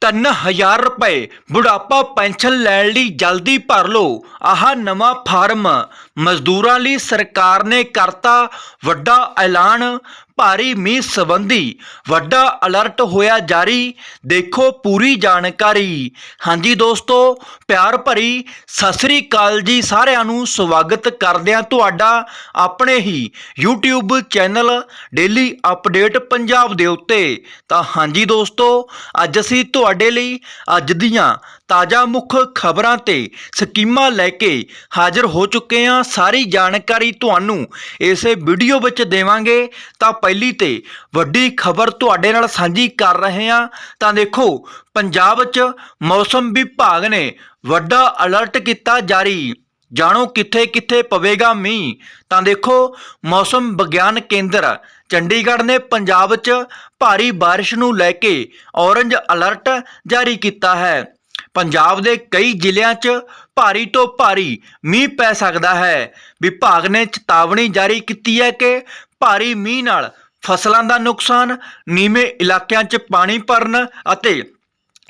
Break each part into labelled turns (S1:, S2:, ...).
S1: 3000 ਰੁਪਏ। ਬੁਢਾਪਾ ਪੈਨਸ਼ਨ ਲੈਣ ਲਈ ਜਲਦੀ ਭਰ ਲਓ। ਆਹ ਨਵਾਂ ਫਾਰਮ ਮਜ਼ਦੂਰਾਂ ਲਈ ਸਰਕਾਰ ਨੇ ਕਰਤਾ। ਵੱਡਾ ਐਲਾਨ। ਭਾਰੀ ਮੀਂਹ ਸੰਬੰਧੀ ਵੱਡਾ ਅਲਰਟ ਹੋਇਆ ਜਾਰੀ। ਦੇਖੋ ਪੂਰੀ ਜਾਣਕਾਰੀ। ਹਾਂਜੀ ਦੋਸਤੋ, ਪਿਆਰ ਭਰੀ ਸਤਿ ਸ੍ਰੀ ਅਕਾਲ ਜੀ ਸਾਰਿਆਂ ਨੂੰ। ਸਵਾਗਤ ਕਰਦੇ ਹਾਂ ਤੁਹਾਡਾ ਆਪਣੇ ਹੀ YouTube channel daily update Punjab ਦੇ ਉੱਤੇ। ਤਾਂ ਹਾਂਜੀ ਦੋਸਤੋ, ਅੱਜ ਅਸੀਂ ਤੁਹਾਡੇ ਲਈ ਅੱਜ ਦੀਆਂ ਤਾਜ਼ਾ ਮੁੱਖ ਖਬਰਾਂ ਤੇ ਸਕੀਮਾਂ ਲੈ ਕੇ ਹਾਜ਼ਰ ਹੋ ਚੁੱਕੇ ਹਾਂ। ਸਾਰੀ ਜਾਣਕਾਰੀ ਤੁਹਾਨੂੰ ਇਸੇ ਵੀਡੀਓ ਵਿੱਚ ਦੇਵਾਂਗੇ। ਤਾਂ ਪਹਿਲੀ ਤੇ ਵੱਡੀ ਖਬਰ ਤੁਹਾਡੇ ਨਾਲ ਸਾਂਝੀ ਕਰ ਰਹੇ ਹਾਂ। ਤਾਂ ਦੇਖੋ, ਪੰਜਾਬ 'ਚ ਮੌਸਮ ਵਿਭਾਗ ਨੇ ਵੱਡਾ ਅਲਰਟ ਕੀਤਾ ਜਾਰੀ। ਜਾਣੋ ਕਿੱਥੇ ਕਿੱਥੇ ਪਵੇਗਾ ਮੀਂਹ। ਤਾਂ ਦੇਖੋ, ਮੌਸਮ ਵਿਗਿਆਨ ਕੇਂਦਰ ਚੰਡੀਗੜ੍ਹ ਨੇ ਪੰਜਾਬ 'ਚ ਭਾਰੀ ਬਾਰਿਸ਼ ਨੂੰ ਲੈ ਕੇ ਔਰੰਜ ਅਲਰਟ ਜਾਰੀ ਕੀਤਾ ਹੈ। ਪੰਜਾਬ ਦੇ ਕਈ ਜ਼ਿਲ੍ਹਿਆਂ 'ਚ ਭਾਰੀ ਤੋਂ ਭਾਰੀ ਮੀਂਹ ਪੈ ਸਕਦਾ ਹੈ। ਵਿਭਾਗ ਨੇ ਚੇਤਾਵਨੀ ਜਾਰੀ ਕੀਤੀ ਹੈ ਕਿ ਭਾਰੀ ਮੀਂਹ ਨਾਲ ਫਸਲਾਂ ਦਾ ਨੁਕਸਾਨ, ਨੀਵੇਂ ਇਲਾਕਿਆਂ 'ਚ ਪਾਣੀ ਭਰਨ ਅਤੇ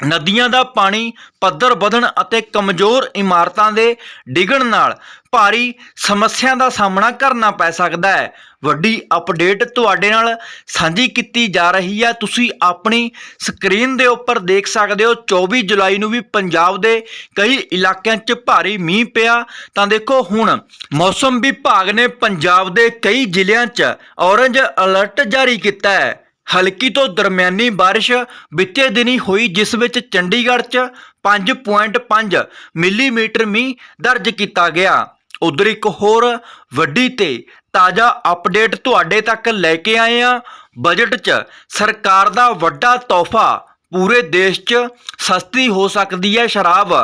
S1: ਨਦੀਆਂ ਦਾ ਪਾਣੀ, ਪੱਧਰ ਵਧਣ ਅਤੇ ਕਮਜ਼ੋਰ ਇਮਾਰਤਾਂ ਦੇ ਡਿੱਗਣ ਨਾਲ ਭਾਰੀ ਸਮੱਸਿਆ ਦਾ ਸਾਹਮਣਾ ਕਰਨਾ ਪੈ ਸਕਦਾ ਹੈ। ਵੱਡੀ ਅਪਡੇਟ ਤੁਹਾਡੇ ਨਾਲ ਸਾਂਝੀ ਕੀਤੀ ਜਾ ਰਹੀ ਹੈ। ਤੁਸੀਂ ਆਪਣੀ ਸਕਰੀਨ ਦੇ ਉੱਪਰ ਦੇਖ ਸਕਦੇ ਹੋ 24 ਜੁਲਾਈ ਨੂੰ ਵੀ ਪੰਜਾਬ ਦੇ ਕਈ ਇਲਾਕਿਆਂ 'ਚ ਭਾਰੀ ਮੀਂਹ ਪਿਆ। ਤਾਂ ਦੇਖੋ, ਹੁਣ ਮੌਸਮ ਵਿਭਾਗ ਨੇ ਪੰਜਾਬ ਦੇ ਕਈ ਜ਼ਿਲ੍ਹਿਆਂ 'ਚ ਔਰੰਜ ਅਲਰਟ ਜਾਰੀ ਕੀਤਾ ਹੈ। ਹਲਕੀ ਤੋਂ ਦਰਮਿਆਨੀ ਬਾਰਿਸ਼ ਬੀਤੇ ਦਿਨੀ ਹੋਈ, ਜਿਸ ਵਿੱਚ ਚੰਡੀਗੜ੍ਹ 'ਚ 5.5 ਮਿਲੀਮੀਟਰ ਮੀਂਹ ਦਰਜ ਕੀਤਾ ਗਿਆ। ਉਧਰ ਇੱਕ ਹੋਰ ਵੱਡੀ ਤੇ ਤਾਜ਼ਾ ਅਪਡੇਟ ਤੁਹਾਡੇ ਤੱਕ ਲੈ ਕੇ ਆਏ ਆ ਬਜਟ 'ਚ ਸਰਕਾਰ ਦਾ ਵੱਡਾ ਤੋਹਫਾ, ਪੂਰੇ ਦੇਸ਼ 'ਚ ਸਸਤੀ ਹੋ ਸਕਦੀ ਹੈ ਸ਼ਰਾਬ।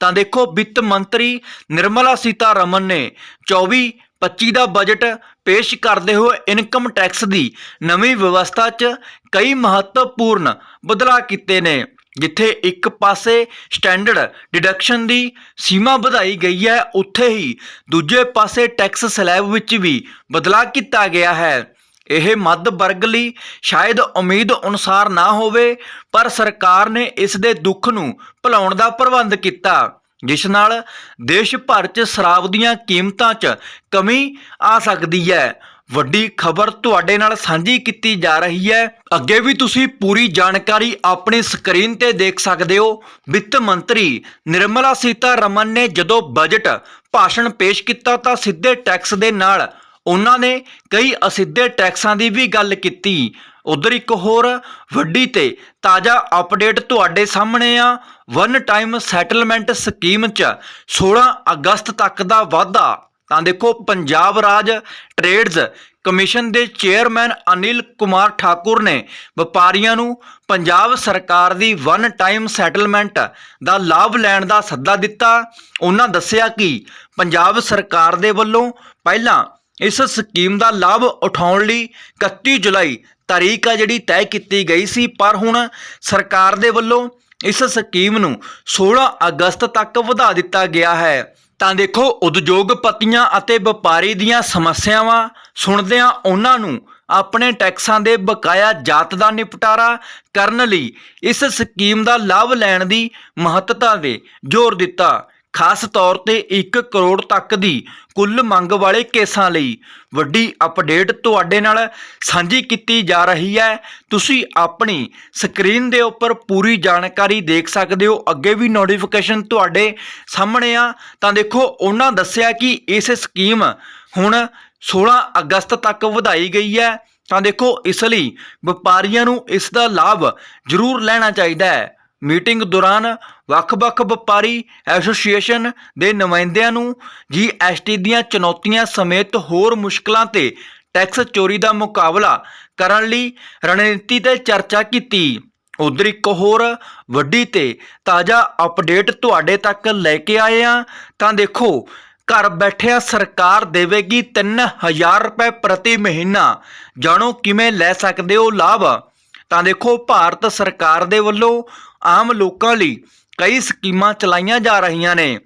S1: ਤਾਂ ਦੇਖੋ ਵਿੱਤ ਮੰਤਰੀ ਨਿਰਮਲਾ ਸੀਤਾਰਮਨ ਨੇ 24 25 ਦਾ ਬਜਟ ਪੇਸ਼ ਕਰਦੇ ਹੋਏ ਇਨਕਮ ਟੈਕਸ ਦੀ ਨਵੀਂ ਵਿਵਸਥਾ 'ਚ ਕਈ ਮਹੱਤਵਪੂਰਨ ਬਦਲਾਅ ਕੀਤੇ ਨੇ, ਜਿੱਥੇ ਇੱਕ ਪਾਸੇ ਸਟੈਂਡਰਡ ਡਿਡਕਸ਼ਨ ਦੀ ਸੀਮਾ ਵਧਾਈ ਗਈ ਹੈ, ਉੱਥੇ ਹੀ ਦੂਜੇ ਪਾਸੇ ਟੈਕਸ ਸਲੈਬ ਵਿੱਚ ਵੀ ਬਦਲਾਅ ਕੀਤਾ ਗਿਆ ਹੈ। ਇਹ ਮੱਧ ਵਰਗ ਲਈ ਸ਼ਾਇਦ ਉਮੀਦ ਅਨੁਸਾਰ ਨਾ ਹੋਵੇ, ਪਰ ਸਰਕਾਰ ਨੇ ਇਸ ਦੇ ਦੁੱਖ ਨੂੰ ਭੁਲਾਉਣ ਦਾ ਪ੍ਰਬੰਧ ਕੀਤਾ। ਜਿਸ ਨਾਲ ਦੇਸ਼ ਭਰ 'ਚ ਸ਼ਰਾਬ ਦੀਆਂ ਕੀਮਤਾਂ 'ਚ ਕਮੀ ਆ ਸਕਦੀ ਹੈ। ਵੱਡੀ ਖਬਰ ਤੁਹਾਡੇ ਨਾਲ ਸਾਂਝੀ ਕੀਤੀ ਜਾ ਰਹੀ ਹੈ। ਅੱਗੇ ਵੀ ਤੁਸੀਂ ਪੂਰੀ ਜਾਣਕਾਰੀ ਆਪਣੀ ਸਕਰੀਨ ਤੇ ਦੇਖ ਸਕਦੇ ਹੋ। ਵਿੱਤ ਮੰਤਰੀ ਨਿਰਮਲਾ ਸੀਤਾਰਮਨ ਨੇ ਜਦੋਂ ਬਜਟ ਭਾਸ਼ਣ ਪੇਸ਼ ਕੀਤਾ ਤਾਂ ਸਿੱਧੇ ਟੈਕਸ ਦੇ ਨਾਲ ਉਹਨਾਂ ਨੇ ਕਈ ਅਸਿੱਧੇ ਟੈਕਸਾਂ ਦੀ ਵੀ ਗੱਲ ਕੀਤੀ। ਉਧਰ ਇੱਕ ਹੋਰ ਵੱਡੀ ਤੇ ਤਾਜ਼ਾ ਅਪਡੇਟ ਤੁਹਾਡੇ ਸਾਹਮਣੇ ਆ। ਵਨ ਟਾਈਮ ਸੈਟਲਮੈਂਟ ਸਕੀਮ 'ਚ 16 ਅਗਸਤ ਤੱਕ ਦਾ ਵਾਅਦਾ ਤਾਂ ਦੇਖੋ, ਪੰਜਾਬ ਰਾਜ ਟ੍ਰੇਡਸ ਕਮਿਸ਼ਨ ਦੇ ਚੇਅਰਮੈਨ ਅਨਿਲ ਕੁਮਾਰ ਠਾਕੁਰ ਨੇ ਵਪਾਰੀਆਂ ਨੂੰ ਪੰਜਾਬ ਸਰਕਾਰ ਦੀ ਵਨ ਟਾਈਮ ਸੈਟਲਮੈਂਟ ਦਾ ਲਾਭ ਲੈਣ ਦਾ ਸੱਦਾ ਦਿੱਤਾ। ਉਹਨਾਂ ਦੱਸਿਆ ਕਿ ਪੰਜਾਬ ਸਰਕਾਰ ਦੇ ਵੱਲੋਂ ਪਹਿਲਾਂ ਇਸ ਸਕੀਮ ਦਾ ਲਾਭ ਉਠਾਉਣ ਲਈ 31 ਜੁਲਾਈ ਤਾਰੀਖ ਆ ਜਿਹੜੀ ਤੈਅ ਕੀਤੀ ਗਈ ਸੀ, ਪਰ ਹੁਣ ਸਰਕਾਰ ਦੇ ਵੱਲੋਂ ਇਸ ਸਕੀਮ ਨੂੰ 16 ਅਗਸਤ ਤੱਕ ਵਧਾ ਦਿੱਤਾ ਗਿਆ ਹੈ। ਤਾਂ ਦੇਖੋ ਉਦਯੋਗਪਤੀਆਂ ਅਤੇ ਵਪਾਰੀ ਦੀਆਂ ਸਮੱਸਿਆਵਾਂ ਸੁਣਦਿਆਂ ਉਹਨਾਂ ਨੂੰ ਆਪਣੇ ਟੈਕਸਾਂ ਦੇ ਬਕਾਇਆ ਜਾਤ ਦਾ ਨਿਪਟਾਰਾ ਕਰਨ ਲਈ ਇਸ ਸਕੀਮ ਦਾ ਲਾਭ ਲੈਣ ਦੀ ਮਹੱਤਤਾ ਤੇ ਜ਼ੋਰ ਦਿੱਤਾ। ਖਾਸ ਤੌਰ ਤੇ 1 ਕਰੋੜ ਤੱਕ ਦੀ ਕੁੱਲ ਮੰਗ ਵਾਲੇ ਕੇਸਾਂ ਲਈ। ਵੱਡੀ ਅਪਡੇਟ ਤੁਹਾਡੇ ਨਾਲ ਸਾਂਝੀ ਕੀਤੀ ਜਾ ਰਹੀ ਹੈ। ਤੁਸੀਂ ਆਪਣੀ ਸਕਰੀਨ ਦੇ ਉੱਪਰ ਪੂਰੀ ਜਾਣਕਾਰੀ ਦੇਖ ਸਕਦੇ ਹੋ। ਅੱਗੇ ਵੀ ਨੋਟੀਫਿਕੇਸ਼ਨ ਤੁਹਾਡੇ ਸਾਹਮਣੇ ਆ। ਤਾਂ ਦੇਖੋ, ਉਹਨਾਂ ਦੱਸਿਆ ਕਿ ਇਸ ਸਕੀਮ ਹੁਣ 16 ਅਗਸਤ ਤੱਕ ਵਧਾਈ ਗਈ ਹੈ। ਤਾਂ ਦੇਖੋ, ਇਸ ਲਈ ਵਪਾਰੀਆਂ ਨੂੰ ਇਸ ਦਾ ਲਾਭ ਜ਼ਰੂਰ ਲੈਣਾ ਚਾਹੀਦਾ ਹੈ। ਮੀਟਿੰਗ ਦੌਰਾਨ ਵੱਖ-ਵੱਖ ਵਪਾਰੀ ਐਸੋਸੀਏਸ਼ਨ ਦੇ ਨੁਮਾਇੰਦਿਆਂ ਨੂੰ ਜੀਐਸਟੀ ਦੀਆਂ ਚੁਣੌਤੀਆਂ ਸਮੇਤ ਹੋਰ ਮੁਸ਼ਕਲਾਂ ਤੇ ਟੈਕਸ ਚੋਰੀ ਦਾ ਮੁਕਾਬਲਾ ਕਰਨ ਲਈ ਰਣਨੀਤੀ ਤੇ ਚਰਚਾ ਕੀਤੀ। ਉਧਰ ਇੱਕ ਹੋਰ ਵੱਡੀ ਤੇ ਤਾਜ਼ਾ ਅਪਡੇਟ ਤੁਹਾਡੇ ਤੱਕ ਲੈ ਕੇ ਆਏ ਆ ਤਾਂ ਦੇਖੋ, ਘਰ ਬੈਠਿਆਂ ਸਰਕਾਰ ਦੇਵੇਗੀ 3000 ਰੁਪਏ ਪ੍ਰਤੀ ਮਹੀਨਾ। ਜਾਣੋ ਕਿਵੇਂ ਲੈ ਸਕਦੇ ਹੋ ਲਾਭ? ਤਾਂ ਦੇਖੋ, ਭਾਰਤ ਸਰਕਾਰ ਦੇ ਵੱਲੋਂ ਆਮ ਲੋਕਾਂ ਲਈ ਕਈ ਸਕੀਮਾਂ ਚਲਾਈਆਂ ਜਾ ਰਹੀਆਂ ਨੇ।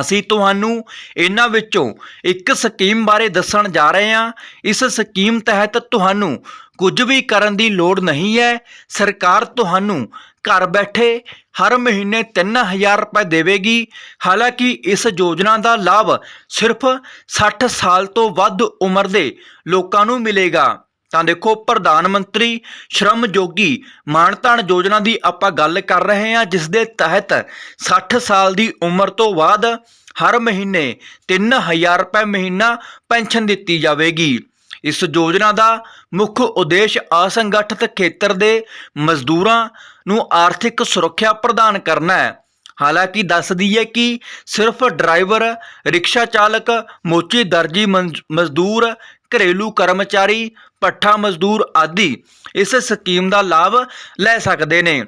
S1: ਅਸੀਂ ਤੁਹਾਨੂੰ ਇਹਨਾਂ ਵਿੱਚੋਂ ਇੱਕ ਸਕੀਮ ਬਾਰੇ ਦੱਸਣ ਜਾ ਰਹੇ ਹਾਂ। ਇਸ ਸਕੀਮ ਤਹਿਤ ਤੁਹਾਨੂੰ ਕੁਝ ਵੀ ਕਰਨ ਦੀ ਲੋੜ ਨਹੀਂ ਹੈ। ਸਰਕਾਰ ਤੁਹਾਨੂੰ ਘਰ ਬੈਠੇ ਹਰ ਮਹੀਨੇ 3000 ਰੁਪਏ ਦੇਵੇਗੀ। ਹਾਲਾਂਕਿ ਇਸ ਯੋਜਨਾ ਦਾ ਲਾਭ ਸਿਰਫ 60 ਸਾਲ ਤੋਂ ਵੱਧ ਉਮਰ ਦੇ ਲੋਕਾਂ ਨੂੰ ਮਿਲੇਗਾ। ਤਾਂ ਦੇਖੋ, ਪ੍ਰਧਾਨ ਮੰਤਰੀ ਸ਼ਰਮ ਯੋਗੀ ਮਾਨਤਾਨ ਯੋਜਨਾ ਦੀ ਆਪਾਂ ਗੱਲ ਕਰ ਰਹੇ ਹਾਂ ਜਿਸ ਦੇ ਤਹਿਤ 60 ਸਾਲ ਦੀ ਉਮਰ ਤੋਂ ਬਾਅਦ ਹਰ ਮਹੀਨੇ 3000 ਰੁਪਏ ਮਹੀਨਾ ਪੈਨਸ਼ਨ ਦਿੱਤੀ ਜਾਵੇਗੀ। ਇਸ ਯੋਜਨਾ ਦਾ ਮੁੱਖ ਉਦੇਸ਼ ਅਸੰਗਠਿਤ ਖੇਤਰ ਦੇ ਮਜ਼ਦੂਰਾਂ ਨੂੰ ਆਰਥਿਕ ਸੁਰੱਖਿਆ ਪ੍ਰਦਾਨ ਕਰਨਾ ਹੈ। ਹਾਲਾਂਕਿ ਦੱਸਦੀ ਹੈ ਕਿ ਸਿਰਫ ਡਰਾਈਵਰ, ਰਿਕਸ਼ਾ ਚਾਲਕ, ਮੋਚੀ ਦਰਜੀ ਮੰਜ- ਮਜ਼ਦੂਰ, ਘਰੇਲੂ ਕਰਮਚਾਰੀ ਪੱਠਾ ਮਜ਼ਦੂਰ ਆਦਿ ਇਸ ਸਕੀਮ ਦਾ ਲਾਭ ਲੈ ਸਕਦੇ ਨੇ।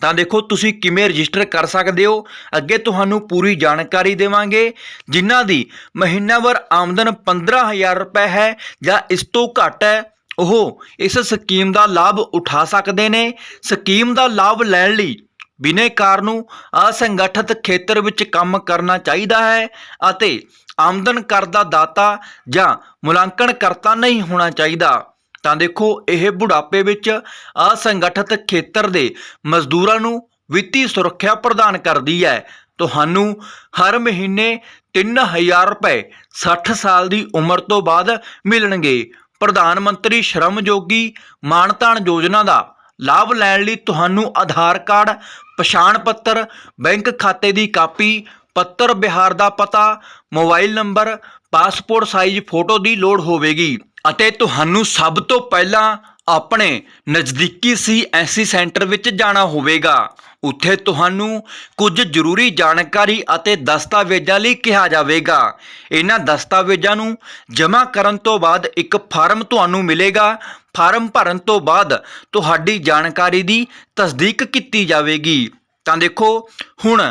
S1: ਤਾਂ ਦੇਖੋ, ਤੁਸੀਂ ਕਿਵੇਂ ਰਜਿਸਟਰ ਕਰ ਸਕਦੇ ਹੋ? ਅੱਗੇ ਤੁਹਾਨੂੰ ਪੂਰੀ ਜਾਣਕਾਰੀ ਦੇਵਾਂਗੇ। ਜਿਨ੍ਹਾਂ ਦੀ ਮਹੀਨਾਵਾਰ ਆਮਦਨ 15000 ਰੁਪਏ ਹੈ ਜਾਂ ਇਸ ਤੋਂ ਘੱਟ ਹੈ, ਉਹ ਇਸ ਸਕੀਮ ਦਾ ਲਾਭ ਉਠਾ ਸਕਦੇ ਨੇ। ਸਕੀਮ ਦਾ ਲਾਭ ਲੈਣ ਲਈ ਬਿਨੇਕਾਰ ਨੂੰ ਅਸੰਗਠਿਤ ਖੇਤਰ ਵਿੱਚ ਕੰਮ ਕਰਨਾ ਚਾਹੀਦਾ ਹੈ ਅਤੇ ਆਮਦਨ ਕਰ ਦਾ ਦਾਤਾ ਜਾਂ ਮੁਲਾਂਕਣ ਕਰਤਾ ਨਹੀਂ ਹੋਣਾ ਚਾਹੀਦਾ। ਤਾਂ ਦੇਖੋ, ਇਹ ਬੁਢਾਪੇ ਵਿੱਚ ਅਸੰਗਠਿਤ ਖੇਤਰ ਦੇ ਮਜ਼ਦੂਰਾਂ ਨੂੰ ਵਿੱਤੀ ਸੁਰੱਖਿਆ ਪ੍ਰਦਾਨ ਕਰਦੀ ਹੈ। ਤੁਹਾਨੂੰ ਹਰ ਮਹੀਨੇ 3000 ਰੁਪਏ 60 ਸਾਲ ਦੀ ਉਮਰ ਤੋਂ ਬਾਅਦ ਮਿਲਣਗੇ। ਪ੍ਰਧਾਨ ਮੰਤਰੀ ਸ਼ਰਮ ਯੋਗੀ ਮਾਨਤਾਨ ਯੋਜਨਾ ਦਾ ਲਾਭ ਲੈਣ ਲਈ ਤੁਹਾਨੂੰ ਆਧਾਰ ਕਾਰਡ, ਪਛਾਣ ਪੱਤਰ, ਬੈਂਕ ਖਾਤੇ ਦੀ ਕਾਪੀ, ਪੱਤਰ ਬਿਹਾਰ ਦਾ ਪਤਾ, mobile number, passport size photo ਦੀ ਲੋੜ ਹੋਵੇਗੀ ਅਤੇ ਤੁਹਾਨੂੰ ਸਭ ਤੋਂ ਪਹਿਲਾਂ ਆਪਣੇ ਨਜ਼ਦੀਕੀ ਸੀਐਸਸੀ ਸੈਂਟਰ ਵਿੱਚ ਜਾਣਾ ਹੋਵੇਗਾ। ਉੱਥੇ ਤੁਹਾਨੂੰ ਕੁਝ ਜ਼ਰੂਰੀ ਜਾਣਕਾਰੀ ਅਤੇ ਦਸਤਾਵੇਜ਼ਾਂ ਲਈ ਕਿਹਾ ਜਾਵੇਗਾ। ਇਹਨਾਂ ਦਸਤਾਵੇਜ਼ਾਂ ਨੂੰ ਜਮ੍ਹਾਂ ਕਰਨ ਤੋਂ ਬਾਅਦ ਇੱਕ ਫਾਰਮ ਤੁਹਾਨੂੰ ਮਿਲੇਗਾ। ਫਾਰਮ ਭਰਨ ਤੋਂ ਬਾਅਦ ਤੁਹਾਡੀ ਜਾਣਕਾਰੀ ਦੀ ਤਸਦੀਕ ਕੀਤੀ ਜਾਵੇਗੀ। ਤਾਂ ਦੇਖੋ, ਹੁਣ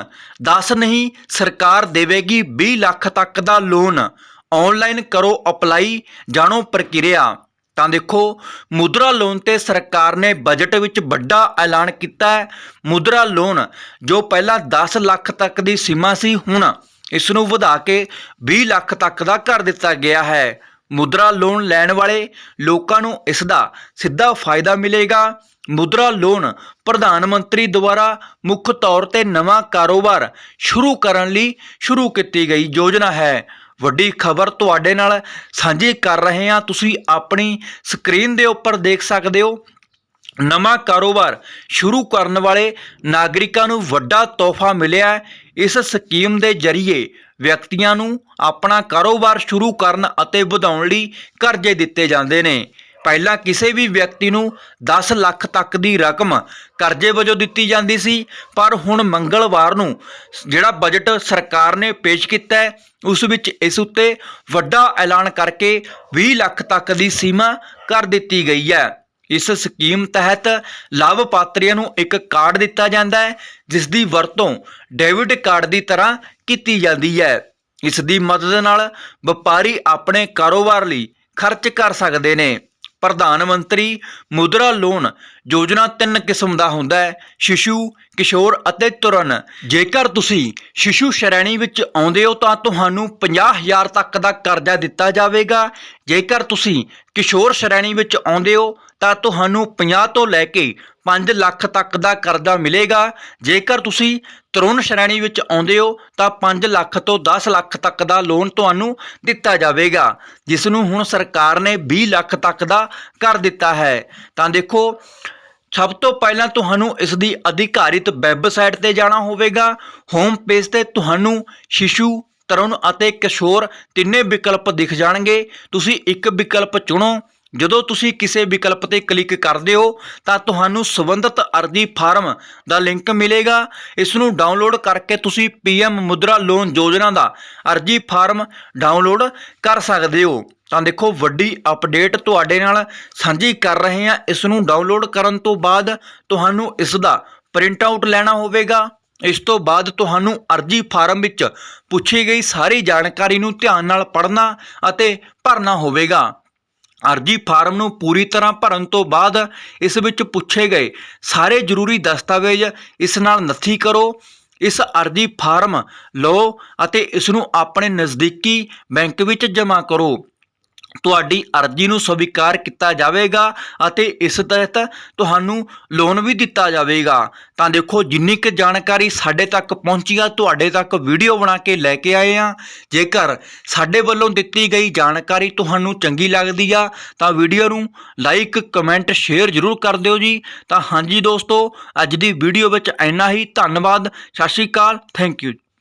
S1: 10 ਨਹੀਂ, ਸਰਕਾਰ ਦੇਵੇਗੀ 20 ਲੱਖ ਤੱਕ ਦਾ ਲੋਨ ਆਨਲਾਈਨ ਕਰੋ ਅਪਲਾਈ ਜਾਣੋ ਪ੍ਰਕਿਰਿਆ। ਤਾਂ ਦੇਖੋ, ਮੁਦਰਾ ਲੋਨ ਤੇ ਸਰਕਾਰ ਨੇ ਬਜਟ ਵਿੱਚ ਵੱਡਾ ਐਲਾਨ ਕੀਤਾ ਹੈ। ਮੁਦਰਾ ਲੋਨ ਜੋ ਪਹਿਲਾਂ 10 ਲੱਖ ਤੱਕ ਦੀ ਸੀਮਾ ਸੀ, ਹੁਣ ਇਸ ਨੂੰ ਵਧਾ ਕੇ 20 ਲੱਖ ਤੱਕ ਦਾ ਕਰ ਦਿੱਤਾ ਗਿਆ ਹੈ। ਮੁਦਰਾ ਲੋਨ ਲੈਣ ਵਾਲੇ ਲੋਕਾਂ ਨੂੰ ਇਸ ਦਾ ਸਿੱਧਾ ਫਾਇਦਾ ਮਿਲੇਗਾ। ਮੁਦਰਾ ਲੋਨ ਪ੍ਰਧਾਨ ਮੰਤਰੀ ਦੁਆਰਾ ਮੁੱਖ ਤੌਰ ਤੇ ਨਵਾਂ ਕਾਰੋਬਾਰ ਸ਼ੁਰੂ ਕਰਨ ਲਈ ਸ਼ੁਰੂ ਕੀਤੀ ਗਈ ਯੋਜਨਾ ਹੈ। ਵੱਡੀ ਖਬਰ ਤੁਹਾਡੇ ਨਾਲ ਸਾਂਝੀ ਕਰ ਰਹੇ ਹਾਂ। ਤੁਸੀਂ ਆਪਣੀ ਸਕਰੀਨ ਦੇ ਉੱਪਰ ਦੇਖ ਸਕਦੇ ਹੋ। ਨਵਾਂ ਕਾਰੋਬਾਰ ਸ਼ੁਰੂ ਕਰਨ ਵਾਲੇ ਨਾਗਰਿਕਾਂ ਨੂੰ ਵੱਡਾ ਤੋਹਫਾ ਮਿਲਿਆ ਇਸ ਸਕੀਮ ਦੇ ਜ਼ਰੀਏ ਵਿਅਕਤੀਆਂ ਨੂੰ ਆਪਣਾ ਕਾਰੋਬਾਰ ਸ਼ੁਰੂ ਕਰਨ ਅਤੇ ਵਧਾਉਣ ਲਈ ਕਰਜ਼ੇ ਦਿੱਤੇ ਜਾਂਦੇ ਨੇ। ਪਹਿਲਾਂ ਕਿਸੇ ਵੀ ਵਿਅਕਤੀ ਨੂੰ 10 ਲੱਖ ਤੱਕ ਦੀ ਰਕਮ ਕਰਜ਼ੇ ਵਜੋਂ ਦਿੱਤੀ ਜਾਂਦੀ ਸੀ, ਪਰ ਹੁਣ ਮੰਗਲਵਾਰ ਨੂੰ ਜਿਹੜਾ ਬਜਟ ਸਰਕਾਰ ਨੇ ਪੇਸ਼ ਕੀਤਾ ਹੈ, ਉਸ ਵਿੱਚ ਇਸ ਉੱਤੇ ਵੱਡਾ ਐਲਾਨ ਕਰਕੇ 20 ਲੱਖ ਤੱਕ ਦੀ ਸੀਮਾ ਕਰ ਦਿੱਤੀ ਗਈ ਹੈ। ਇਸ ਸਕੀਮ ਤਹਿਤ ਲਾਭਪਾਤਰੀਆਂ ਨੂੰ ਇੱਕ ਕਾਰਡ ਦਿੱਤਾ ਜਾਂਦਾ ਹੈ ਜਿਸ ਦੀ ਵਰਤੋਂ ਡੈਬਿਟ ਕਾਰਡ ਦੀ ਤਰ੍ਹਾਂ ਕੀਤੀ ਜਾਂਦੀ ਹੈ। ਇਸ ਦੀ ਮਦਦ ਨਾਲ ਵਪਾਰੀ ਆਪਣੇ ਕਾਰੋਬਾਰ ਲਈ ਖਰਚ ਕਰ ਸਕਦੇ ਨੇ। ਪ੍ਰਧਾਨ ਮੰਤਰੀ ਮੁਦਰਾ ਲੋਨ ਯੋਜਨਾ ਤਿੰਨ ਕਿਸਮ ਦਾ ਹੁੰਦਾ ਹੈ, ਸ਼ਿਸ਼ੂ, ਕਿਸ਼ੋਰ ਅਤੇ ਤੁਰਨ। ਜੇਕਰ ਤੁਸੀਂ ਸ਼ਿਸ਼ੂ ਸ਼੍ਰੇਣੀ ਵਿੱਚ ਆਉਂਦੇ ਹੋ ਤਾਂ ਤੁਹਾਨੂੰ 50000 ਤੱਕ ਦਾ ਕਰਜ਼ਾ ਦਿੱਤਾ ਜਾਵੇਗਾ। ਜੇਕਰ ਤੁਸੀਂ ਕਿਸ਼ੋਰ ਸ਼੍ਰੇਣੀ ਵਿੱਚ ਆਉਂਦੇ ਹੋ ਤਾਂ ਤੁਹਾਨੂੰ 50 ਤੋਂ ਲੈ ਕੇ 5 ਲੱਖ ਤੱਕ ਦਾ ਕਰਜ਼ਾ ਮਿਲੇਗਾ। ਜੇਕਰ ਤੁਸੀਂ ਤਰੁਣ ਸ਼੍ਰੇਣੀ ਵਿੱਚ ਆਉਂਦੇ ਹੋ, ਤਾਂ 5 ਲੱਖ ਤੋਂ 10 ਲੱਖ ਤੱਕ ਦਾ ਲੋਨ ਤੁਹਾਨੂੰ ਦਿੱਤਾ ਜਾਵੇਗਾ ਜਿਸ ਨੂੰ ਹੁਣ ਸਰਕਾਰ ਨੇ 20 ਲੱਖ ਤੱਕ ਦਾ ਕਰ ਦਿੱਤਾ ਹੈ। ਤਾਂ ਦੇਖੋ, ਸਭ ਤੋਂ ਪਹਿਲਾਂ ਤੁਹਾਨੂੰ ਇਸ ਦੀ ਅਧਿਕਾਰਿਤ ਵੈਬਸਾਈਟ ਤੇ ਜਾਣਾ ਹੋਵੇਗਾ। ਹੋਮ ਪੇਜ ਤੇ ਤੁਹਾਨੂੰ ਸ਼ਿਸ਼ੂ, ਤਰੁਣ ਅਤੇ ਕਿਸ਼ੋਰ ਤਿੰਨੇ ਵਿਕਲਪ ਦਿਖ ਜਾਣਗੇ। ਤੁਸੀਂ ਇੱਕ ਵਿਕਲਪ ਚੁਣੋ ਜਦੋਂ ਤੁਸੀਂ ਕਿਸੇ ਵਿਕਲਪ ਤੇ ਕਲਿੱਕ ਕਰਦੇ ਹੋ, ਤਾਂ ਤੁਹਾਨੂੰ ਸੰਬੰਧਿਤ ਅਰਜ਼ੀ ਫਾਰਮ ਦਾ ਲਿੰਕ ਮਿਲੇਗਾ। ਇਸ ਨੂੰ ਡਾਊਨਲੋਡ ਕਰਕੇ ਤੁਸੀਂ ਪੀਐਮ ਮੁਦਰਾ ਲੋਨ ਯੋਜਨਾ ਦਾ ਅਰਜ਼ੀ ਫਾਰਮ ਡਾਊਨਲੋਡ ਕਰ ਸਕਦੇ ਹੋ। ਤਾਂ ਦੇਖੋ, ਵੱਡੀ ਅਪਡੇਟ ਤੁਹਾਡੇ ਨਾਲ ਸਾਂਝੀ ਕਰ ਰਹੇ ਹਾਂ। ਇਸ ਨੂੰ ਡਾਊਨਲੋਡ ਕਰਨ ਤੋਂ ਬਾਅਦ ਤੁਹਾਨੂੰ ਇਸ ਦਾ ਪ੍ਰਿੰਟ ਆਊਟ ਲੈਣਾ ਹੋਵੇਗਾ। ਇਸ ਤੋਂ ਬਾਅਦ ਤੁਹਾਨੂੰ ਅਰਜ਼ੀ ਫਾਰਮ ਵਿੱਚ ਪੁੱਛੀ ਗਈ ਸਾਰੀ ਜਾਣਕਾਰੀ ਨੂੰ ਧਿਆਨ ਨਾਲ ਪੜ੍ਹਨਾ ਅਤੇ ਭਰਨਾ ਹੋਵੇਗਾ। ਅਰਜੀ ਫਾਰਮ ਨੂੰ ਪੂਰੀ ਤਰ੍ਹਾਂ ਭਰਨ ਤੋਂ ਬਾਅਦ ਇਸ ਵਿੱਚ ਪੁੱਛੇ ਗਏ। ਸਾਰੇ ਜ਼ਰੂਰੀ ਦਸਤਾਵੇਜ਼ ਇਸ ਨਾਲ ਨੱਥੀ ਕਰੋ। ਇਸ ਅਰਜ਼ੀ ਫਾਰਮ ਲਓ ਅਤੇ ਇਸ ਨੂੰ ਆਪਣੇ ਨਜ਼ਦੀਕੀ ਬੈਂਕ ਵਿੱਚ ਜਮ੍ਹਾਂ ਕਰੋ। ਤੁਹਾਡੀ ਅਰਜ਼ੀ ਨੂੰ ਸਵੀਕਾਰ ਕੀਤਾ ਜਾਵੇਗਾ ਅਤੇ ਇਸ ਤਹਿਤ ਤੁਹਾਨੂੰ ਲੋਨ ਵੀ ਦਿੱਤਾ ਜਾਵੇਗਾ। ਤਾਂ ਦੇਖੋ, ਜਿੰਨੀ ਕੁ ਜਾਣਕਾਰੀ ਸਾਡੇ ਤੱਕ ਪਹੁੰਚੀ ਆ, ਤੁਹਾਡੇ ਤੱਕ ਵੀਡੀਓ ਬਣਾ ਕੇ ਲੈ ਕੇ ਆਏ ਆ। ਜੇਕਰ ਸਾਡੇ ਵੱਲੋਂ ਦਿੱਤੀ ਗਈ ਜਾਣਕਾਰੀ ਤੁਹਾਨੂੰ ਚੰਗੀ ਲੱਗਦੀ ਆ, ਤਾਂ ਵੀਡੀਓ ਨੂੰ ਲਾਈਕ ਕਮੈਂਟ ਸ਼ੇਅਰ ਜ਼ਰੂਰ ਕਰ ਦਿਓ ਜੀ। ਤਾਂ ਹਾਂਜੀ ਦੋਸਤੋ, ਅੱਜ ਦੀ ਵੀਡੀਓ ਵਿੱਚ ਇੰਨਾ ਹੀ। ਧੰਨਵਾਦ। ਸਤਿ ਸ਼੍ਰੀ ਅਕਾਲ। Thank you